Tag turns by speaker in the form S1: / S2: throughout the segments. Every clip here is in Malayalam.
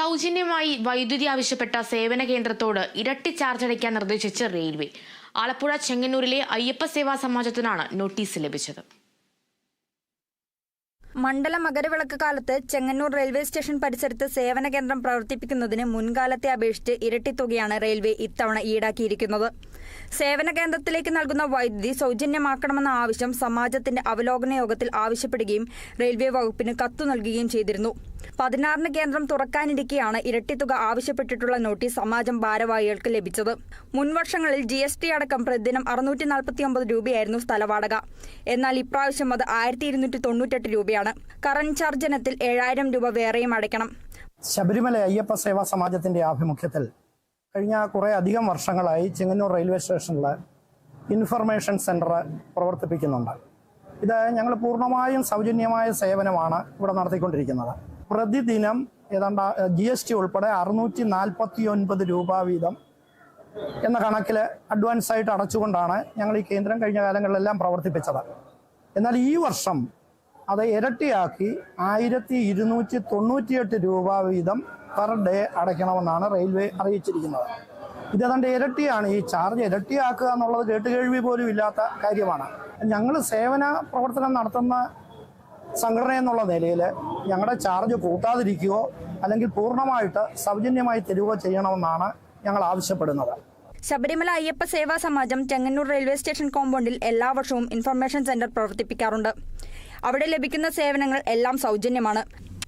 S1: സൗജന്യമായി വൈദ്യുതി ആവശ്യപ്പെട്ട സേവന കേന്ദ്രത്തോട് ഇരട്ടി ചാർജ് അടയ്ക്കാൻ നിർദ്ദേശിച്ച് റെയിൽവേ. ആലപ്പുഴ ചെങ്ങന്നൂരിലെ അയ്യപ്പ സേവാ സമാജത്തിനാണ് നോട്ടീസ് ലഭിച്ചത്.
S2: മണ്ഡല മകരവിളക്ക് കാലത്ത് ചെങ്ങന്നൂർ റെയിൽവേ സ്റ്റേഷൻ പരിസരത്ത് സേവന കേന്ദ്രം പ്രവർത്തിപ്പിക്കുന്നതിന് മുൻകാലത്തെ അപേക്ഷിച്ച് ഇരട്ടി തുകയാണ് റെയിൽവേ ഇത്തവണ ഈടാക്കിയിരിക്കുന്നത്. സേവന കേന്ദ്രത്തിലേക്ക് നൽകുന്ന വൈദ്യുതി സൗജന്യമാക്കണമെന്ന ആവശ്യം സമാജത്തിന്റെ അവലോകന യോഗത്തിൽ ആവശ്യപ്പെടുകയും റെയിൽവേ വകുപ്പിന് കത്തു നൽകുകയും ചെയ്തിരുന്നു. പതിനാറിന് കേന്ദ്രം തുറക്കാനിരിക്കെയാണ് ഇരട്ടി തുക ആവശ്യപ്പെട്ടിട്ടുള്ള നോട്ടീസ് സമാജം ഭാരവാഹികൾക്ക് ലഭിച്ചത്. മുൻവർഷങ്ങളിൽ ജി എസ് ടി അടക്കം പ്രതിദിനം അറുന്നൂറ്റി നാൽപ്പത്തി ഒമ്പത് രൂപയായിരുന്നു സ്ഥലവാടക. എന്നാൽ ഇപ്രാവശ്യം അത് ആയിരത്തി ഇരുന്നൂറ്റി തൊണ്ണൂറ്റെട്ട് രൂപയാണ്. കറന്റ് കറണ്ട് ചാർജനത്തിൽ ഏഴായിരം രൂപ വേറെയും അടയ്ക്കണം.
S3: ശബരിമല അയ്യപ്പ സേവാ സമാജത്തിന്റെ ആഭിമുഖ്യത്തിൽ കഴിഞ്ഞ കുറേ അധികം വർഷങ്ങളായി ചെങ്ങന്നൂർ റെയിൽവേ സ്റ്റേഷനിൽ ഇൻഫർമേഷൻ സെന്റർ പ്രവർത്തിപ്പിക്കുന്നുണ്ട്. ഇത് ഞങ്ങൾ പൂർണമായും സൗജന്യമായ സേവനമാണ് ഇവിടെ നടത്തിക്കൊണ്ടിരിക്കുന്നത്. പ്രതിദിനം ഏതാണ്ട് ജി എസ് ടി ഉൾപ്പെടെ അറുന്നൂറ്റി നാൽപ്പത്തി ഒൻപത് രൂപ വീതം എന്ന കണക്കിൽ അഡ്വാൻസ് ആയിട്ട് അടച്ചുകൊണ്ടാണ് ഞങ്ങൾ ഈ കേന്ദ്രം കഴിഞ്ഞ കാലങ്ങളിലെല്ലാം പ്രവർത്തിപ്പിച്ചത്. എന്നാൽ ഈ വർഷം അത് ഇരട്ടിയാക്കി ആയിരത്തി ഇരുന്നൂറ്റി തൊണ്ണൂറ്റിയെട്ട് രൂപ വീതം പെർ ഡേ അടയ്ക്കണമെന്നാണ് റെയിൽവേ അറിയിച്ചിരിക്കുന്നത്. ഇത് ഏതാണ്ട് ഇരട്ടിയാണ്. ഈ ചാർജ് ഇരട്ടിയാക്കുക എന്നുള്ളത് കേട്ടുകേഴ്വി പോലും ഇല്ലാത്ത കാര്യമാണ്. ഞങ്ങൾ സേവന പ്രവർത്തനം നടത്തുന്ന സംഘടന എന്നുള്ള നിലയിൽ ഞങ്ങളുടെ ചാർജ് കൂട്ടാതിരിക്കുകയോ അല്ലെങ്കിൽ പൂർണമായിട്ട് സൗജന്യമായി തരികയോ ചെയ്യണമെന്നാണ് ഞങ്ങൾ ആവശ്യപ്പെടുന്നത്.
S2: ശബരിമല അയ്യപ്പ സേവാ സമാജം ചെങ്ങന്നൂർ റെയിൽവേ സ്റ്റേഷൻ കോമ്പൗണ്ടിൽ എല്ലാ വർഷവും ഇൻഫർമേഷൻ സെന്റർ പ്രവർത്തിപ്പിക്കാറുണ്ട്. അവിടെ ലഭിക്കുന്ന സേവനങ്ങൾ എല്ലാം സൗജന്യമാണ്.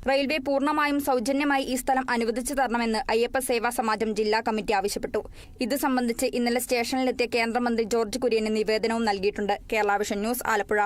S2: റെയിൽവേ പൂർണമായും സൗജന്യമായി ഈ സ്ഥലം അനുവദിച്ചു തരണമെന്ന് അയ്യപ്പ സേവാ സമാജം ജില്ലാ കമ്മിറ്റി ആവശ്യപ്പെട്ടു. ഇത് സംബന്ധിച്ച് ഇന്നലെ സ്റ്റേഷനിലെത്തിയ കേന്ദ്രമന്ത്രി ജോർജ് കുര്യന് നിവേദനവും നൽകിയിട്ടുണ്ട്. Kerala Vision News Alappuzha.